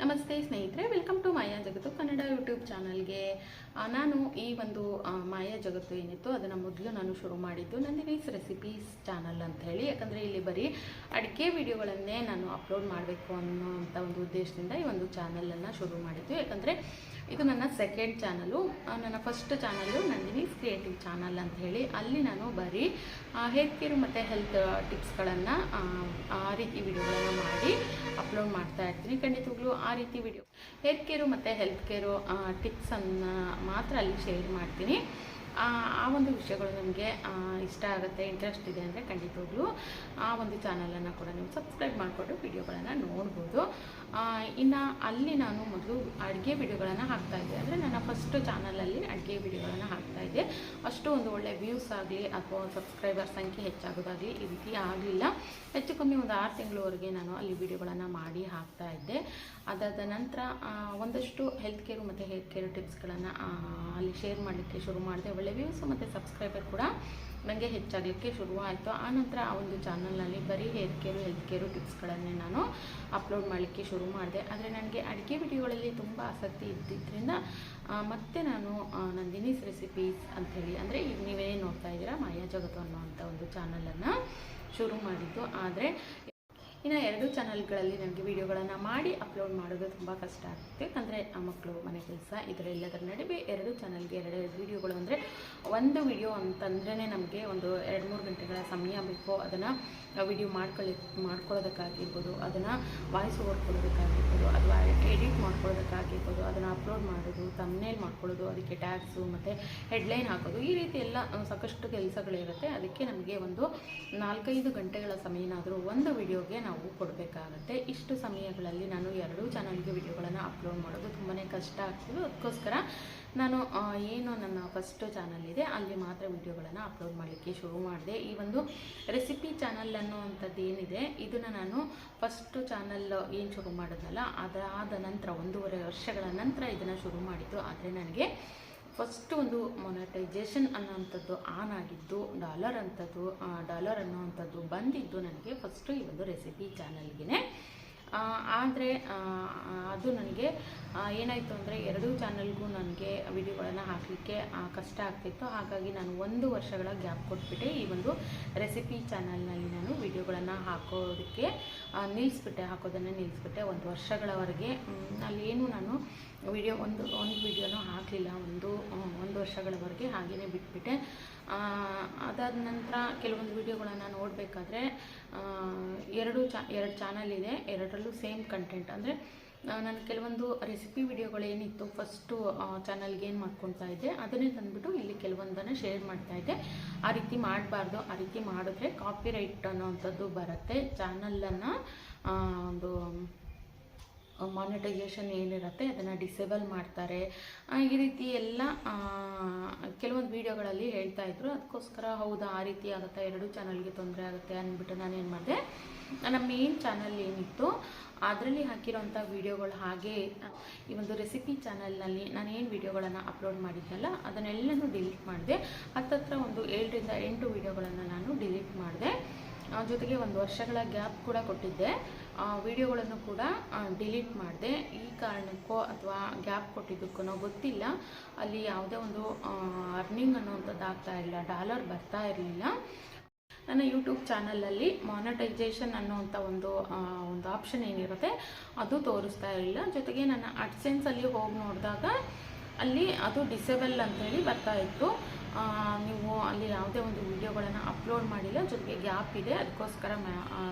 ನಮಸ್ತೆ ಸ್ನೇಹಿತರೆ welcome to ಮಾಯಾ ಜಗತ್ತು ಕನ್ನಡ ಯೂಟ್ಯೂಬ್ ಚಾನಲ್ಗೆ ನಾನು ಈ ಒಂದು ಮಾಯಾ ಜಗತ್ತು ಏನಿತ್ತು ಅದನ್ನು ಮೊದಲು ನಾನು ಶುರು ಮಾಡಿದ್ದು ನಂದಿನೀಸ್ ರೆಸಿಪೀಸ್ ಚಾನಲ್ ಅಂತ ಹೇಳಿ. ಯಾಕಂದರೆ ಇಲ್ಲಿ ಬರೀ ಅಡಿಕೆ ವಿಡಿಯೋಗಳನ್ನೇ ನಾನು ಅಪ್ಲೋಡ್ ಮಾಡಬೇಕು ಅನ್ನೋಂಥ ಒಂದು ಉದ್ದೇಶದಿಂದ ಈ ಒಂದು ಚಾನಲನ್ನು ಶುರು ಮಾಡಿದ್ದು. ಯಾಕಂದರೆ ಇದು ನನ್ನ ಸೆಕೆಂಡ್ ಚಾನಲು ನನ್ನ first channel Nandini's creative channel ಅಂತ ಹೇಳಿ. ಅಲ್ಲಿ ನಾನು ಬರೀ ಹೇರ್ ಕೇರ್ ಮತ್ತು ಹೆಲ್ತ್ ಟಿಪ್ಸ್ಗಳನ್ನು ಆ ರೀತಿ ವಿಡಿಯೋಗಳನ್ನು ಮಾಡಿ ಅಪ್ಲೋಡ್ ಮಾಡ್ತಾ ಇರ್ತೀನಿ. ಖಂಡಿತವಾಗ್ಲೂ ಆ ರೀತಿ ವಿಡಿಯೋ ಹೆಲ್ತ್ ಕೇರು ಮತ್ತು ಹೆಲ್ತ್ ಕೇರು ಟಿಪ್ಸನ್ನು ಮಾತ್ರ ಅಲ್ಲಿ ಶೇರ್ ಮಾಡ್ತೀನಿ. ಆ ಒಂದು ವಿಷಯಗಳು ನಮಗೆ ಇಷ್ಟ ಆಗುತ್ತೆ ಇಂಟ್ರೆಸ್ಟ್ ಇದೆ ಅಂದರೆ ಖಂಡಿತವಾಗ್ಲೂ ಆ ಒಂದು ಚಾನಲನ್ನು ಕೂಡ ನೀವು ಸಬ್ಸ್ಕ್ರೈಬ್ ಮಾಡಿಕೊಂಡು ವಿಡಿಯೋಗಳನ್ನು ನೋಡ್ಬೋದು. ಇನ್ನು ಅಲ್ಲಿ ನಾನು ಮೊದಲು ಅಡುಗೆ ವಿಡಿಯೋಗಳನ್ನು ಹಾಕ್ತಾಯಿದ್ದೆ ಅಂದರೆ ನನ್ನ ಫಸ್ಟ್ ಚಾನಲಲ್ಲಿ ಅಡುಗೆ ವಿಡಿಯೋಗಳನ್ನು ಹಾಕ್ತಾಯಿದ್ದೆ ಅಷ್ಟು ಒಂದು ಒಳ್ಳೆ ವ್ಯೂಸ್ ಆಗಲಿ ಅಥವಾ ಸಬ್ಸ್ಕ್ರೈಬರ್ ಸಂಖ್ಯೆ ಹೆಚ್ಚಾಗೋದಾಗಲಿ ಈ ರೀತಿ ಆಗಲಿಲ್ಲ. ಹೆಚ್ಚು ಕಮ್ಮಿ ಒಂದು ಆರು ತಿಂಗಳವರೆಗೆ ನಾನು ಅಲ್ಲಿ ವಿಡಿಯೋಗಳನ್ನು ಮಾಡಿ ಹಾಕ್ತಾ ಇದ್ದೆ. ಅದಾದ ನಂತರ ಒಂದಷ್ಟು ಹೆಲ್ತ್ ಕೇರು ಮತ್ತು ಹೇರ್ ಕೇರ್ ಟಿಪ್ಸ್ಗಳನ್ನು ಅಲ್ಲಿ ಶೇರ್ ಮಾಡಲಿಕ್ಕೆ ಶುರು ಮಾಡಿದೆ. ಒಳ್ಳೆ ವ್ಯೂಸ್ ಮತ್ತು ಸಬ್ಸ್ಕ್ರೈಬರ್ ಕೂಡ ನನಗೆ ಹೆಚ್ಚಾಗಲಿಕ್ಕೆ ಶುರುವಾಯಿತು. ಆನಂತರ ಆ ಒಂದು ಚಾನಲ್ನಲ್ಲಿ ಬರೀ ಹೇರ್ ಕೇರು ಹೆಲ್ತ್ ಕೇರು ಟಿಪ್ಸ್ಗಳನ್ನೇ ನಾನು ಅಪ್ಲೋಡ್ ಮಾಡಲಿಕ್ಕೆ ಶುರು ಮಾಡಿದೆ. ಆದರೆ ನನಗೆ ಅಡುಗೆ ವಿಡಿಯೋಗಳಲ್ಲಿ ತುಂಬ ಆಸಕ್ತಿ ಇದ್ದಿದ್ದರಿಂದ ಮತ್ತೆ ನಾನು ನಂದಿನೀಸ್ ರೆಸಿಪೀಸ್ ಅಂಥೇಳಿ ಅಂದರೆ ಈಗ ನೀವೇ ನೋಡ್ತಾ ಇದ್ದೀರಾ, ಮಾಯಾ ಜಗತ್ತು ಅನ್ನೋವಂಥ ಒಂದು ಚಾನಲನ್ನು ಶುರು ಮಾಡಿದ್ದು. ಆದರೆ ಇನ್ನು ಎರಡು ಚಾನಲ್ಗಳಲ್ಲಿ ನನಗೆ ವಿಡಿಯೋಗಳನ್ನು ಮಾಡಿ ಅಪ್ಲೋಡ್ ಮಾಡೋದು ತುಂಬ ಕಷ್ಟ ಆಗುತ್ತೆ. ಯಾಕಂದರೆ ಆ ಮಕ್ಕಳು ಮನೆ ಕೆಲಸ ಇದರೆಲ್ಲದರ ನಡುವೆ ಎರಡು ಚಾನಲ್ಗೆ ಎರಡೆರಡು ವಿಡಿಯೋಗಳು ಅಂದರೆ ಒಂದು ವಿಡಿಯೋ ಅಂತಂದ್ರೇ ನಮಗೆ ಒಂದು ಎರಡು, ಮೂರು ಗಂಟೆಗಳ ಸಮಯ ಬೇಕು. ಅದನ್ನು ವಿಡಿಯೋ ಮಾಡ್ಕೊಳ್ಳಿ, ಮಾಡ್ಕೊಳ್ಳೋದಕ್ಕಾಗಿರ್ಬೋದು. ಅದನ್ನು ವಾಯ್ಸ್ ಓವರ್ ಕೊಡೋದಕ್ಕಾಗಿರ್ಬೋದು. ಅಥವಾ ಎಡಿಟ್ ಮಾಡ್ಕೊಳ್ಳೋದಕ್ಕಾಗಿರ್ಬೋದು. ಅದನ್ನು ಅಪ್ಲೋಡ್ ಮಾಡೋದು ತಮ್ನೇಲ್ ಮಾಡ್ಕೊಳ್ಳೋದು, ಅದಕ್ಕೆ ಟ್ಯಾಗ್ಸು ಮತ್ತು ಹೆಡ್ಲೈನ್ ಹಾಕೋದು, ಈ ರೀತಿ ಎಲ್ಲ ಸಾಕಷ್ಟು ಕೆಲಸಗಳಿರುತ್ತೆ. ಅದಕ್ಕೆ ನಮಗೆ ಒಂದು ನಾಲ್ಕೈದು ಗಂಟೆಗಳ ಸಮಯನಾದರೂ ಒಂದು ವಿಡಿಯೋಗೆ ನಾವು ಕೊಡಬೇಕಾಗತ್ತೆ. ಇಷ್ಟು ಸಮಯಗಳಲ್ಲಿ ನಾನು ಎರಡೂ ಚಾನಲ್ಗೆ ವಿಡಿಯೋಗಳನ್ನು ಅಪ್ಲೋಡ್ ಮಾಡೋದು ತುಂಬಾ ಕಷ್ಟ ಆಗ್ತಿದೆ. ಅದಕ್ಕೋಸ್ಕರ ನಾನು ಏನು ನನ್ನ ಫಸ್ಟ್ ಚಾನಲ್ ಇದೆ, ಅಲ್ಲಿ ಮಾತ್ರ ವಿಡಿಯೋಗಳನ್ನು ಅಪ್ಲೋಡ್ ಮಾಡಲಿಕ್ಕೆ ಶುರು ಮಾಡಿದೆ. ಈ ಒಂದು ರೆಸಿಪಿ ಚಾನಲ್ ಅನ್ನುವಂಥದ್ದು ಏನಿದೆ, ಇದನ್ನು ನಾನು ಫಸ್ಟು ಚಾನಲ್ ಏನು ಶುರು ಮಾಡೋದಲ್ಲ ಅದಾದ ನಂತರ, ಒಂದೂವರೆ ವರ್ಷಗಳ ನಂತರ ಇದನ್ನು ಶುರು ಮಾಡಿದ್ದು. ಆದರೆ ನನಗೆ ಫಸ್ಟ್ ಒಂದು ಮೊನಟೈಜೇಷನ್ ಅನ್ನೋವಂಥದ್ದು ಆನ್ ಆಗಿದ್ದು ಡಾಲರ್ ಅಂಥದ್ದು ಡಾಲರ್ ಅನ್ನೋವಂಥದ್ದು ಬಂದಿದ್ದು, ನನಗೆ ಫಸ್ಟು ಈ ಒಂದು ರೆಸಿಪಿ ಚಾನಲ್ಗೆ ಆದರೆ ಅದು ನನಗೆ ಏನಾಯಿತು ಅಂದರೆ ಎರಡೂ ಚಾನಲ್ಗೂ ನನಗೆ ವಿಡಿಯೋಗಳನ್ನು ಹಾಕಲಿಕ್ಕೆ ಕಷ್ಟ ಆಗ್ತಿತ್ತು. ಹಾಗಾಗಿ ನಾನು ಒಂದು ವರ್ಷಗಳ ಗ್ಯಾಪ್ ಕೊಟ್ಬಿಟ್ಟೆ ಈ ಒಂದು ರೆಸಿಪಿ ಚಾನಲ್ನಲ್ಲಿ ನಾನು ವಿಡಿಯೋಗಳನ್ನು ಹಾಕೋದಕ್ಕೆ ನಿಲ್ಲಿಸ್ಬಿಟ್ಟೆ ಹಾಕೋದನ್ನು ನಿಲ್ಲಿಸ್ಬಿಟ್ಟೆ ಒಂದು ವರ್ಷಗಳವರೆಗೆ. ಅಲ್ಲಿ ಅಲ್ಲೇನು ನಾನು ವಿಡಿಯೋ, ಒಂದು ಒಂದು ವಿಡಿಯೋನೂ ಹಾಕಲಿಲ್ಲ. ಒಂದು ಒಂದು ವರ್ಷಗಳವರೆಗೆ ಹಾಗೆಯೇ ಬಿಟ್ಬಿಟ್ಟೆ. ಅದಾದ ನಂತರ ಕೆಲವೊಂದು ವಿಡಿಯೋಗಳನ್ನು ನೋಡಬೇಕಾದ್ರೆ ಎರಡು ಚಾ, ಎರಡು ಚಾನಲ್ ಇದೆ, ಎರಡರಲ್ಲೂ ಸೇಮ್ ಕಂಟೆಂಟ್ ಅಂದರೆ ನಾನು ಕೆಲವೊಂದು ರೆಸಿಪಿ ವಿಡಿಯೋಗಳೇನಿತ್ತು ಫಸ್ಟು ಚಾನಲ್ಗೆ ಏನು ಮಾಡ್ಕೊತಾ ಇದ್ದೆ, ಅದನ್ನೇ ತಂದುಬಿಟ್ಟು ಇಲ್ಲಿ ಕೆಲವೊಂದನ್ನು ಶೇರ್ ಮಾಡ್ತಾ ಇದ್ದೆ. ಆ ರೀತಿ ಮಾಡಬಾರ್ದು, ಆ ರೀತಿ ಮಾಡಿದ್ರೆ ಕಾಪಿ ರೈಟ್ ಅನ್ನೋವಂಥದ್ದು ಬರುತ್ತೆ. ಚಾನಲನ್ನು ಒಂದು ಮಾನಿಟೈಸೇಷನ್ ಏನಿರುತ್ತೆ, ಅದನ್ನು ಡಿಸೇಬಲ್ ಮಾಡ್ತಾರೆ. ಈ ರೀತಿ ಎಲ್ಲ ಕೆಲವೊಂದು ವೀಡಿಯೋಗಳಲ್ಲಿ ಹೇಳ್ತಾ ಇದ್ರು. ಅದಕ್ಕೋಸ್ಕರ ಹೌದಾ, ಆ ರೀತಿ ಆಗುತ್ತೆ, ಎರಡು ಚಾನಲ್ಗೆ ತೊಂದರೆ ಆಗುತ್ತೆ ಅಂದ್ಬಿಟ್ಟು ನಾನು ಏನು ಮಾಡಿದೆ. ನನ್ನ ಮೇನ್ ಚಾನಲ್ ಏನಿತ್ತು, ಅದರಲ್ಲಿ ಹಾಕಿರೋಂಥ ವೀಡಿಯೋಗಳು ಹಾಗೆ, ಈ ಒಂದು ರೆಸಿಪಿ ಚಾನಲ್ನಲ್ಲಿ ನಾನು ಏನು ವೀಡಿಯೋಗಳನ್ನು ಅಪ್ಲೋಡ್ ಮಾಡಿದ್ನಲ್ಲ, ಅದನ್ನೆಲ್ಲನೂ ಡಿಲೀಟ್ ಮಾಡಿದೆ. ಹತ್ತತ್ರ ಒಂದು ಏಳರಿಂದ ಎಂಟು ವೀಡಿಯೋಗಳನ್ನು ನಾನು ಡಿಲೀಟ್ ಮಾಡಿದೆ. ಜೊತೆಗೆ ಒಂದು ವರ್ಷಗಳ ಗ್ಯಾಪ್ ಕೂಡ ಕೊಟ್ಟಿದ್ದೆ. ವಿಡಿಯೋಗಳನ್ನು ಕೂಡ ಡಿಲೀಟ್ ಮಾಡಿದೆ. ಈ ಕಾರಣಕ್ಕೋ ಅಥವಾ ಗ್ಯಾಪ್ ಕೊಟ್ಟಿದ್ದಕ್ಕೋ ಗೊತ್ತಿಲ್ಲ. ಅಲ್ಲಿ ಯಾವುದೇ ಒಂದು ಅರ್ನಿಂಗ್ ಅನ್ನುವಂಥದ್ದು ಆಗ್ತಾ ಇರಲಿಲ್ಲ ಡಾಲರ್ ಬರ್ತಾ ಇರಲಿಲ್ಲ. ನನ್ನ ಯೂಟ್ಯೂಬ್ ಚಾನಲಲ್ಲಿ ಮಾನಿಟೈಸೇಷನ್ ಅನ್ನೋವಂಥ ಒಂದು ಒಂದು ಆಪ್ಷನ್ ಏನಿರುತ್ತೆ, ಅದು ತೋರಿಸ್ತಾ ಇರಲಿಲ್ಲ. ಜೊತೆಗೆ ನನ್ನ ಅಡ್ಸೆನ್ಸಲ್ಲಿ ಹೋಗಿ ನೋಡಿದಾಗ ಅಲ್ಲಿ ಅದು ಡಿಸೇಬಲ್ ಅಂತೇಳಿ ಬರ್ತಾ ಇತ್ತು. ನೀವು ಅಲ್ಲಿ ಯಾವುದೇ ಒಂದು ವಿಡಿಯೋಗಳನ್ನು ಅಪ್ಲೋಡ್ ಮಾಡಿಲ್ಲ, ಜೊತೆಗೆ ಗ್ಯಾಪ್ ಇದೆ. ಅದಕ್ಕೋಸ್ಕರ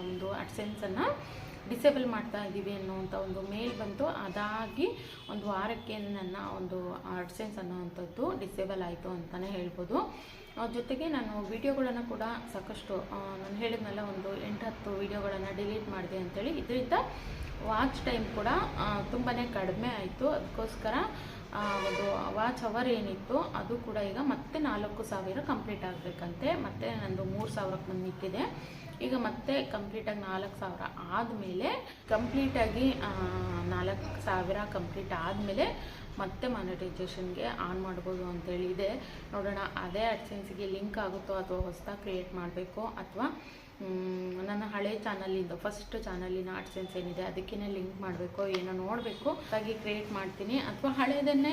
ಒಂದು ಅಡ್ಸೆನ್ಸನ್ನು ಡಿಸೇಬಲ್ ಮಾಡ್ತಾ ಇದ್ದೀವಿ ಅನ್ನುವಂಥ ಒಂದು ಮೇಲ್ ಬಂತು. ಅದಾಗಿ ಒಂದು ವಾರಕ್ಕೆ ನನ್ನ ಒಂದು ಅಡ್ಸೆನ್ಸ್ ಅನ್ನೋವಂಥದ್ದು ಡಿಸೇಬಲ್ ಆಯಿತು ಅಂತಲೇ ಹೇಳ್ಬೋದು. ಜೊತೆಗೆ ನಾನು ವಿಡಿಯೋಗಳನ್ನು ಕೂಡ ಸಾಕಷ್ಟು ನಾನು ಹೇಳಿದ್ನಲ್ಲ, ಒಂದು ಎಂಟು ಹತ್ತು ವಿಡಿಯೋಗಳನ್ನು ಡಿಲೀಟ್ ಮಾಡಿದೆ ಅಂತೇಳಿ. ಇದರಿಂದ ವಾಚ್ ಟೈಮ್ ಕೂಡ ತುಂಬಾ ಕಡಿಮೆ ಆಯಿತು. ಅದಕ್ಕೋಸ್ಕರ ಒಂದು ವಾಚ್ ಅವರ್ ಏನಿತ್ತು, ಅದು ಕೂಡ ಈಗ ಮತ್ತೆ ನಾಲ್ಕು ಸಾವಿರ ಕಂಪ್ಲೀಟ್ ಆಗಬೇಕಂತೆ. ಮತ್ತೆ ನಂದು ಮೂರು ಸಾವಿರಕ್ಕೆ ಬಂದು ನಿಂತಿದೆ. ಈಗ ಮತ್ತೆ ಕಂಪ್ಲೀಟಾಗಿ ನಾಲ್ಕು ಸಾವಿರ ಆದಮೇಲೆ ಕಂಪ್ಲೀಟಾಗಿ ನಾಲ್ಕು ಸಾವಿರ ಕಂಪ್ಲೀಟ್ ಆದಮೇಲೆ ಮತ್ತೆ ಮಾನಿಟೈಸೇಷನ್ಗೆ ಆನ್ ಮಾಡ್ಬೋದು ಅಂತೇಳಿ ಇದೆ ನೋಡೋಣ, ಅದೇ ಅಡ್ಸೆನ್ಸ್ಗೆ ಲಿಂಕ್ ಆಗುತ್ತೋ, ಅಥವಾ ಹೊಸದಾಗಿ ಕ್ರಿಯೇಟ್ ಮಾಡಬೇಕು, ಅಥವಾ ನನ್ನ ಹಳೆ ಚಾನಲಿಂದ ಫಸ್ಟ್ ಚಾನಲಿನ ಆರ್ಟ್ಸೆನ್ಸ್ ಏನಿದೆ, ಅದಕ್ಕೇನೆ ಲಿಂಕ್ ಮಾಡಬೇಕು, ಏನೋ ನೋಡಬೇಕು, ಹಾಗಾಗಿ ಕ್ರಿಯೇಟ್ ಮಾಡ್ತೀನಿ. ಅಥವಾ ಹಳೆಯದನ್ನೇ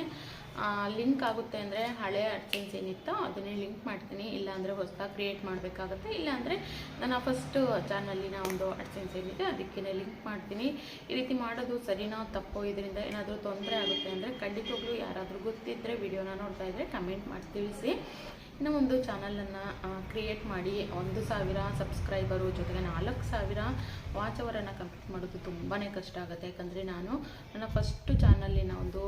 ಲಿಂಕ್ ಆಗುತ್ತೆ ಅಂದರೆ ಹಳೆ ಅಡ್ಸೆನ್ಸ್ ಏನಿತ್ತೋ ಅದನ್ನೇ ಲಿಂಕ್ ಮಾಡ್ತೀನಿ. ಇಲ್ಲಾಂದರೆ ಹೊಸದಾಗಿ ಕ್ರಿಯೇಟ್ ಮಾಡಬೇಕಾಗುತ್ತೆ. ಇಲ್ಲಾಂದರೆ ನನ್ನ ಫಸ್ಟ್ ಚಾನಲಿನ ಒಂದು ಅಡ್ಸೆನ್ಸ್ ಏನಿದೆ ಅದಕ್ಕೇ ಲಿಂಕ್ ಮಾಡ್ತೀನಿ. ಈ ರೀತಿ ಮಾಡೋದು ಸರಿನೋ ತಪ್ಪೋ ಇದರಿಂದ ಏನಾದರೂ ತೊಂದರೆ ಆಗುತ್ತೆ ಅಂದರೆ ಖಂಡಿತವಾಗ್ಲೂ ಯಾರಾದರೂ ಗೊತ್ತಿದ್ದರೆ ವಿಡಿಯೋನ ನೋಡ್ತಾ ಇದ್ದರೆ ಕಮೆಂಟ್ ಮಾಡಿ ತಿಳಿಸಿ ಇನ್ನು ಒಂದು ಚಾನಲನ್ನು ಕ್ರಿಯೇಟ್ ಮಾಡಿ ಒಂದು ಸಾವಿರ ಸಬ್ಸ್ಕ್ರೈಬರು ಜೊತೆಗೆ ನಾಲ್ಕು ಸಾವಿರ ವಾಚ್ ಅವರನ್ನು ಕಂಪ್ಲೀಟ್ ಮಾಡೋದು ತುಂಬಾ ಕಷ್ಟ ಆಗುತ್ತೆ. ಯಾಕಂದರೆ ನಾನು ನನ್ನ ಫಸ್ಟು ಚಾನಲಿನ ಒಂದು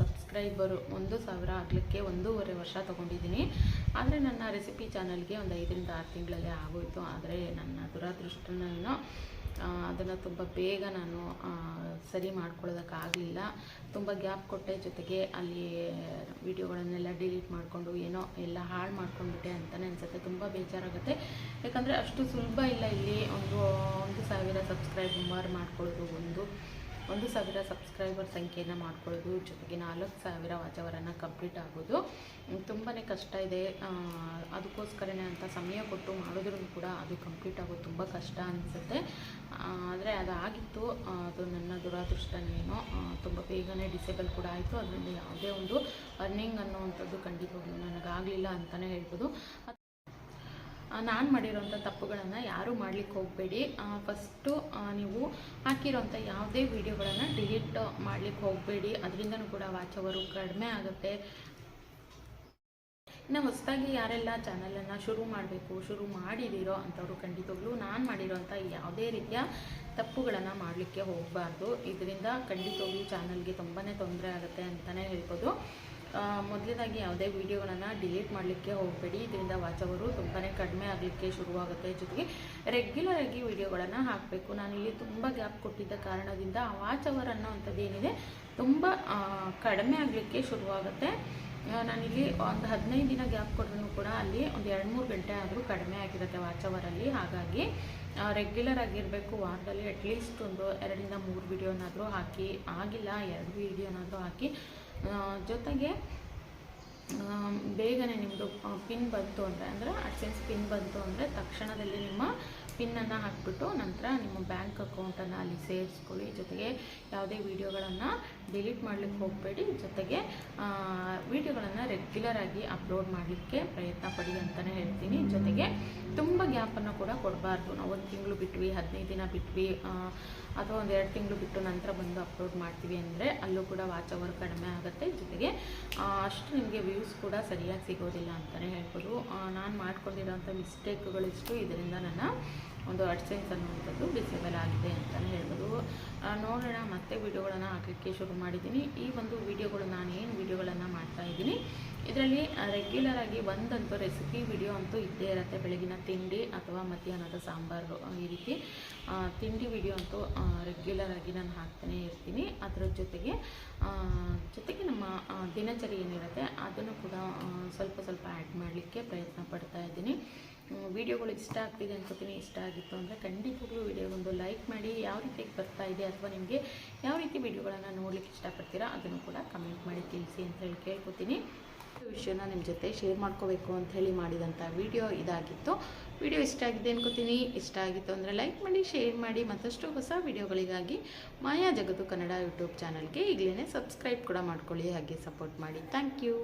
ಸಬ್ಸ್ಕ್ರೈಬರು ಒಂದು ಸಾವಿರ ಆಗಲಿಕ್ಕೆ ಒಂದೂವರೆ ವರ್ಷ ತೊಗೊಂಡಿದ್ದೀನಿ. ಆದರೆ ನನ್ನ ರೆಸಿಪಿ ಚಾನಲ್ಗೆ ಒಂದು ಐದರಿಂದ ಆರು ತಿಂಗಳಲ್ಲೇ ಆಗೋಯಿತು. ಆದರೆ ನನ್ನ ದುರಾದೃಷ್ಟನೂ ಅದನ್ನು ತುಂಬ ಬೇಗ ನಾನು ಸರಿ ಮಾಡ್ಕೊಳ್ಳೋದಕ್ಕಾಗಲಿಲ್ಲ. ತುಂಬ ಗ್ಯಾಪ್ ಕೊಟ್ಟೆ ಜೊತೆಗೆ ಅಲ್ಲಿ ವಿಡಿಯೋಗಳನ್ನೆಲ್ಲ ಡಿಲೀಟ್ ಮಾಡಿಕೊಂಡು ಏನೋ ಎಲ್ಲ ಹಾಳು ಮಾಡ್ಕೊಂಡ್ಬಿಟ್ಟೆ ಅಂತಲೇ ಅನಿಸುತ್ತೆ. ತುಂಬ ಬೇಜಾರಾಗುತ್ತೆ. ಯಾಕಂದರೆ ಅಷ್ಟು ಸುಲಭ ಇಲ್ಲ ಇಲ್ಲಿ ಒಂದು ಒಂದು ಸಾವಿರ ಸಬ್ಸ್ಕ್ರೈಬರ್ ಮಾಡ್ಕೊಳ್ಳೋದು ಒಂದು. ಒಂದು ಸಾವಿರ ಸಬ್ಸ್ಕ್ರೈಬರ್ ಸಂಖ್ಯೆಯನ್ನು ಮಾಡ್ಕೊಳ್ಳೋದು, ಜೊತೆಗೆ ನಾಲ್ಕು ಸಾವಿರ ವಾಚವರನ್ನು ಕಂಪ್ಲೀಟ್ ಆಗೋದು. ತುಂಬಾ ಕಷ್ಟ ಇದೆ. ಅದಕ್ಕೋಸ್ಕರನೇ ಅಂತ ಸಮಯ ಕೊಟ್ಟು ಮಾಡಿದ್ರೂ ಕೂಡ ಅದು ಕಂಪ್ಲೀಟ್ ಆಗೋದು ತುಂಬ ಕಷ್ಟ ಅನಿಸುತ್ತೆ. ಆದರೆ ಅದು ಆಗಿತ್ತು ಅದು ನನ್ನ ದುರಾದೃಷ್ಟನೇನೋ. ತುಂಬ ಬೇಗನೆ ಡಿಸೇಬಲ್ ಕೂಡ ಆಯಿತು. ಅದರಿಂದ ಯಾವುದೇ ಒಂದು ಅರ್ನಿಂಗ್ ಅನ್ನೋವಂಥದ್ದು ಖಂಡಿತವಾಗ್ಲೂ ನನಗಾಗಲಿಲ್ಲ ಅಂತಲೇ ಹೇಳ್ಬೋದು. ನಾನು ಮಾಡಿರೋಂಥ ತಪ್ಪುಗಳನ್ನು ಯಾರೂ ಮಾಡಲಿಕ್ಕೆ ಹೋಗಬೇಡಿ. ಫಸ್ಟು ನೀವು ಹಾಕಿರೋಂಥ ಯಾವುದೇ ವಿಡಿಯೋಗಳನ್ನು ಡಿಲೀಟ್ ಮಾಡಲಿಕ್ಕೆ ಹೋಗಬೇಡಿ. ಅದರಿಂದನೂ ಕೂಡ ವಾಚ್ ಅವರು ಕಡಿಮೆ ಆಗುತ್ತೆ. ಇನ್ನು ಹೊಸದಾಗಿ ಯಾರೆಲ್ಲ ಚಾನಲನ್ನು ಶುರು ಮಾಡಬೇಕು, ಶುರು ಮಾಡಿದ್ದೀರೋ ಅಂಥವ್ರು ಖಂಡಿತವಾಗ್ಲೂ ನಾನು ಮಾಡಿರೋಂಥ ಯಾವುದೇ ರೀತಿಯ ತಪ್ಪುಗಳನ್ನು ಮಾಡಲಿಕ್ಕೆ ಹೋಗಬಾರ್ದು. ಇದರಿಂದ ಖಂಡಿತವಾಗ್ಲೂ ಚಾನಲ್ಗೆ ತುಂಬಾ ತೊಂದರೆ ಆಗುತ್ತೆ ಅಂತಲೇ ಹೇಳ್ಬೋದು. ಮೊದಲನೇದಾಗಿ ಯಾವುದೇ ವೀಡಿಯೋಗಳನ್ನು ಡಿಲೀಟ್ ಮಾಡಲಿಕ್ಕೆ ಹೋಗಬೇಡಿ. ಇದರಿಂದ ವಾಚ್ ಅವರು ತುಂಬಾ ಕಡಿಮೆ ಆಗಲಿಕ್ಕೆ ಶುರುವಾಗುತ್ತೆ. ಜೊತೆಗೆ ರೆಗ್ಯುಲರ್ ಆಗಿ ವೀಡಿಯೋಗಳನ್ನು ಹಾಕಬೇಕು. ನಾನಿಲ್ಲಿ ತುಂಬ ಗ್ಯಾಪ್ ಕೊಟ್ಟಿದ್ದ ಕಾರಣದಿಂದ ಆ ವಾಚ್ ಅವರ್ ಅನ್ನೋವಂಥದ್ದು ಏನಿದೆ, ತುಂಬ ಕಡಿಮೆ ಆಗಲಿಕ್ಕೆ ಶುರುವಾಗುತ್ತೆ. ನಾನಿಲ್ಲಿ ಒಂದು ಹದಿನೈದು ದಿನ ಗ್ಯಾಪ್ ಕೊಟ್ರೂ ಕೂಡ ಅಲ್ಲಿ ಒಂದು ಎರಡು ಮೂರು ಗಂಟೆ ಆದರೂ ಕಡಿಮೆ ಆಗಿರುತ್ತೆ ವಾಚ್ ಅವರಲ್ಲಿ ಹಾಗಾಗಿ ರೆಗ್ಯುಲರ್ ಆಗಿರಬೇಕು. ವಾರದಲ್ಲಿ ಅಟ್ಲೀಸ್ಟ್ ಒಂದು ಎರಡರಿಂದ ಮೂರು ವಿಡಿಯೋನಾದರೂ ಹಾಕಿ, ಆಗಿಲ್ಲ, ಎರಡು ವಿಡಿಯೋನಾದರೂ ಹಾಕಿ ಜೊತೆಗೆ ಬೇಗನೆ ನಿಮ್ಮದು ಪಿನ್ ಬಂತು ಅಂದರೆ ಅಂದರೆ ಅಡ್ಸೆನ್ಸ್ ಪಿನ್ ಬಂತು ಅಂದರೆ ತಕ್ಷಣದಲ್ಲಿ ನಿಮ್ಮ ಪಿನ್ನನ್ನು ಹಾಕ್ಬಿಟ್ಟು ನಂತರ ನಿಮ್ಮ ಬ್ಯಾಂಕ್ ಅಕೌಂಟನ್ನು ಅಲ್ಲಿ ಸೇರಿಸ್ಕೊಳ್ಳಿ. ಜೊತೆಗೆ ಯಾವುದೇ ವೀಡಿಯೋಗಳನ್ನು ಡಿಲೀಟ್ ಮಾಡಲಿಕ್ಕೆ ಹೋಗಬೇಡಿ. ಜೊತೆಗೆ ವೀಡಿಯೋಗಳನ್ನು ರೆಗ್ಯುಲರ್ ಆಗಿ ಅಪ್ಲೋಡ್ ಮಾಡಲಿಕ್ಕೆ ಪ್ರಯತ್ನ ಪಡಿ ಅಂತಲೇ ಹೇಳ್ತೀನಿ. ಜೊತೆಗೆ ತುಂಬ ಗ್ಯಾಪನ್ನು ಕೂಡ ಕೊಡಬಾರ್ದು. ನಾವು ಒಂದು ತಿಂಗಳು ಬಿಟ್ವಿ, ಹದಿನೈದು ದಿನ ಬಿಟ್ವಿ ಅಥವಾ ಒಂದು ಎರಡು ತಿಂಗಳು ಬಿಟ್ಟು ನಂತರ ಬಂದು ಅಪ್ಲೋಡ್ ಮಾಡ್ತೀವಿ ಅಂದರೆ ಅಲ್ಲೂ ಕೂಡ ವಾಚ್ ಅವರ್ ಕಡಿಮೆ ಆಗುತ್ತೆ ಜೊತೆಗೆ ಅಷ್ಟು ನಿಮಗೆ ವ್ಯೂಸ್ ಕೂಡ ಸರಿಯಾಗಿ ಸಿಗೋದಿಲ್ಲ ಅಂತಲೇ ಹೇಳ್ಬೋದು. ನಾನು ಮಾಡ್ಕೊಂಡಿರೋಂಥ ಮಿಸ್ಟೇಕ್ಗಳಿಷ್ಟು ಇದರಿಂದ ನನ್ನ ಒಂದು ಅಡ್ಸೆನ್ಸ್ ಅನ್ನುವಂಥದ್ದು ಡಿಸೇಬಲ್ ಆಗಿದೆ ಅಂತಲೇ ಹೇಳ್ಬೋದು. ನೋಡೋಣ, ಮತ್ತೆ ವಿಡಿಯೋಗಳನ್ನು ಹಾಕಲಿಕ್ಕೆ ಶುರು ಮಾಡಿದ್ದೀನಿ. ಈ ಒಂದು ವಿಡಿಯೋಗಳು ನಾನು ಏನು ವಿಡಿಯೋಗಳನ್ನು ಮಾಡ್ತಾ ಇದ್ದೀನಿ, ಇದರಲ್ಲಿ ರೆಗ್ಯುಲರ್ ಆಗಿ ಒಂದಂತೂ ರೆಸಿಪಿ ವಿಡಿಯೋ ಅಂತೂ ಇದ್ದೇ ಇರುತ್ತೆ. ಬೆಳಗಿನ ತಿಂಡಿ ಅಥವಾ ಮಧ್ಯಾಹ್ನದ ಸಾಂಬಾರು ಈ ರೀತಿ. ತಿಂಡಿ ವಿಡಿಯೋ ಅಂತೂ ರೆಗ್ಯುಲರ್ ಆಗಿ ನಾನು ಹಾಕ್ತಾನೆ ಇರ್ತೀನಿ. ಅದರ ಜೊತೆಗೆ ಜೊತೆಗೆ ನಮ್ಮ ದಿನಚರಿ ಏನಿರುತ್ತೆ, ಅದನ್ನು ಕೂಡ ಸ್ವಲ್ಪ ಸ್ವಲ್ಪ ಆ್ಯಡ್ ಮಾಡಲಿಕ್ಕೆ ಪ್ರಯತ್ನ ಪಡ್ತಾ ಇದ್ದೀನಿ. ವಿಡಿಯೋಗಳು ಇಷ್ಟ ಆಗ್ತಿದೆ ಅನ್ಕೋತೀನಿ, ಇಷ್ಟ ಆಗಿತ್ತು ಅಂದರೆ ಖಂಡಿತವಾಗ್ಲೂ ವಿಡಿಯೋಗೊಂದು ಲೈಕ್ ಮಾಡಿ, ಯಾವ ರೀತಿ ಬರ್ತಾ ಇದೆ ಅಥವಾ ನಿಮಗೆ ಯಾವ ರೀತಿ ವಿಡಿಯೋಗಳನ್ನು ನೋಡಲಿಕ್ಕೆ ಇಷ್ಟಪಡ್ತೀರಾ ಅದನ್ನು ಕೂಡ ಕಮೆಂಟ್ ಮಾಡಿ ತಿಳಿಸಿ ಅಂತ ಹೇಳಿ ಕೇಳ್ಕೊತೀನಿ. ವಿಷಯನ ನಿಮ್ಮ ಜೊತೆ ಶೇರ್ ಮಾಡ್ಕೋಬೇಕು ಅಂತ ಹೇಳಿ ಮಾಡಿದಂಥ ವಿಡಿಯೋ ಇದಾಗಿತ್ತು. ವಿಡಿಯೋ ಇಷ್ಟ ಆಗಿದೆ ಅನ್ಕೋತೀನಿ. ಇಷ್ಟ ಆಗಿತ್ತು ಅಂದರೆ ಲೈಕ್ ಮಾಡಿ ಶೇರ್ ಮಾಡಿ, ಮತ್ತಷ್ಟು ಹೊಸ ವಿಡಿಯೋಗಳಿಗಾಗಿ ಮಾಯಾ ಜಗತ್ತು ಕನ್ನಡ ಯೂಟ್ಯೂಬ್ ಚಾನಲ್ಗೆ ಈಗಲೇ ಸಬ್ಸ್ಕ್ರೈಬ್ ಕೂಡ ಮಾಡ್ಕೊಳ್ಳಿ, ಹಾಗೆ ಸಪೋರ್ಟ್ ಮಾಡಿ. Thank you